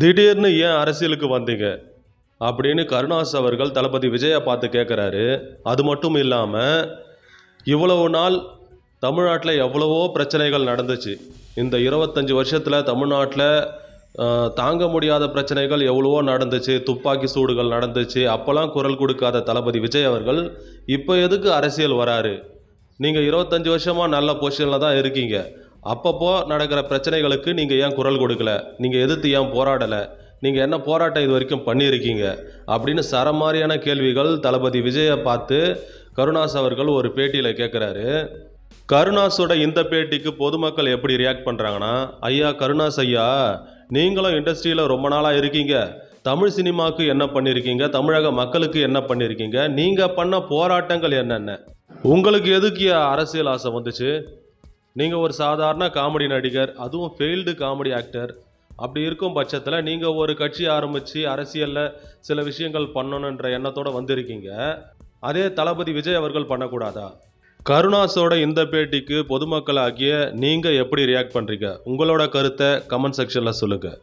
திடீர்னு ஏன் அரசியலுக்கு வந்தீங்க? அப்படின்னு கருணாஸ் அவர்கள் தளபதி விஜயை பார்த்து கேட்குறாரு அது மட்டும் இல்லாமல் இவ்வளவு நாள் தமிழ்நாட்டில் எவ்வளவோ பிரச்சனைகள் நடந்துச்சு. இந்த இருபத்தஞ்சி வருஷத்தில் தமிழ்நாட்டில் தாங்க முடியாத பிரச்சனைகள் எவ்வளவோ நடந்துச்சு. துப்பாக்கி சூடுகள் நடந்துச்சு. அப்போல்லாம் குரல் கொடுக்காத தளபதி விஜய் அவர்கள் இப்போ எதுக்கு அரசியல் வராரு? நீங்கள் இருபத்தஞ்சி வருஷமாக நல்ல பொசிஷனில் தான் இருக்கீங்க. அப்பப்போ நடக்கிற பிரச்சனைகளுக்கு நீங்கள் ஏன் குரல் கொடுக்கல? நீங்கள் எதிர்த்து ஏன் போராடலை? நீங்கள் என்ன போராட்டம் இது வரைக்கும் பண்ணியிருக்கீங்க? அப்படின்னு சரமாரியான கேள்விகள் தளபதி விஜயை பார்த்து கருணாஸ் அவர்கள் ஒரு பேட்டியில் கேட்குறாரு கருணாஸோட இந்த பேட்டிக்கு பொதுமக்கள் எப்படி ரியாக்ட் பண்ணுறாங்கன்னா ஐயா கருணாஸ் ஐயா நீங்களும் இண்டஸ்ட்ரியில் ரொம்ப நாளாக இருக்கீங்க. தமிழ் சினிமாவுக்கு என்ன பண்ணியிருக்கீங்க தமிழக மக்களுக்கு என்ன பண்ணியிருக்கீங்க நீங்கள் பண்ண போராட்டங்கள் என்னென்ன? உங்களுக்கு எதுக்கு அரசியல் ஆசை வந்துச்சு? நீங்கள் ஒரு சாதாரண காமெடி நடிகர் அதுவும் ஃபெயில்டு காமெடி ஆக்டர் அப்படி இருக்கும் பட்சத்தில் நீங்கள் ஒரு கட்சி ஆரம்பித்து அரசியலில் சில விஷயங்கள் பண்ணணுன்ற எண்ணத்தோடு வந்திருக்கீங்க. அதே தளபதி விஜய் அவர்கள் பண்ணக்கூடாதா? கருணாஸோட இந்த பேட்டிக்கு பொதுமக்களாகிய நீங்கள் எப்படி ரியாக்ட் பண்ணுறீங்க உங்களோட கருத்தை கமெண்ட் செக்ஷனில் சொல்லுங்கள்